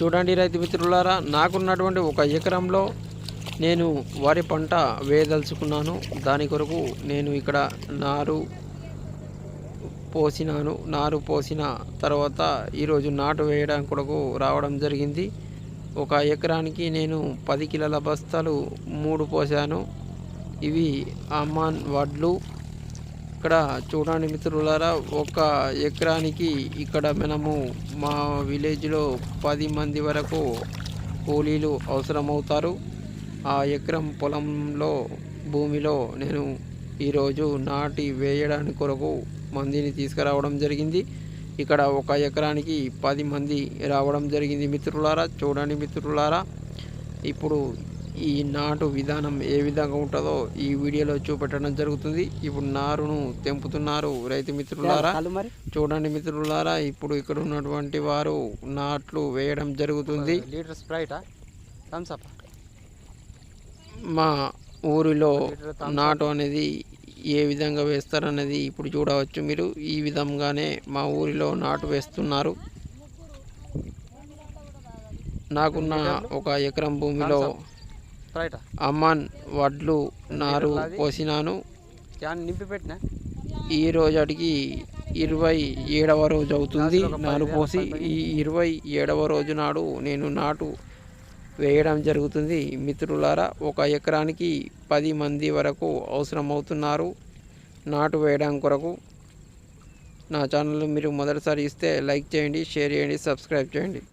చూడండి రైతు మిత్రులారా నాకున్నటువంటి ఒక ఎకరంలో నేను వరి పంట వేయదలుచుకున్నాను. దాని కొరకు నేను ఇక్కడ నారు పోసినాను. నారు పోసిన తర్వాత ఈరోజు నాటు వేయడం కొరకు రావడం జరిగింది. ఒక ఎకరానికి నేను పది కిలోల బస్తాలు మూడు పోసాను. ఇవి అమ్మాన్ వడ్లు. ఇక్కడ చూడండి మిత్రులారా ఒక ఎకరానికి ఇక్కడ మనము మా విలేజ్లో పది మంది వరకు కూలీలు అవసరమవుతారు. ఆ ఎకరం పొలంలో భూమిలో నేను ఈరోజు నాటి వేయడానికి కొరకు మందిని తీసుకురావడం జరిగింది. ఇక్కడ ఒక ఎకరానికి పది మంది రావడం జరిగింది మిత్రులారా చూడండి మిత్రులారా ఇప్పుడు ఈ నాటు విధానం ఏ విధంగా ఉంటుందో ఈ వీడియోలో చూపెట్టడం జరుగుతుంది. ఇప్పుడు నారును తెంపుతున్నారు రైతు మిత్రులారా. చూడండి మిత్రులారా ఇప్పుడు ఇక్కడ ఉన్నటువంటి వారు నాట్లు వేయడం జరుగుతుంది. మా ఊరిలో నాటు అనేది ఏ విధంగా వేస్తారనేది ఇప్పుడు చూడవచ్చు మీరు. ఈ విధంగానే మా ఊరిలో నాటు వేస్తున్నారు. నాకున్న ఒక ఎకరం భూమిలో అమ్మాన్ వడ్లు నారు పోసినాను నింపి పెట్టినా ఈ రోజుకి ఇరవై ఏడవ రోజు అవుతుంది. నారు పోసి ఈ ఇరవై ఏడవ రోజు నాడు నేను నాటు వేయడం జరుగుతుంది. మిత్రులారా ఒక ఎకరానికి పది మంది వరకు అవసరమవుతున్నారు నాటు వేయడం కొరకు. నా ఛానల్ మీరు మొదటిసారి ఇస్తే లైక్ చేయండి షేర్ చేయండి సబ్స్క్రైబ్ చేయండి.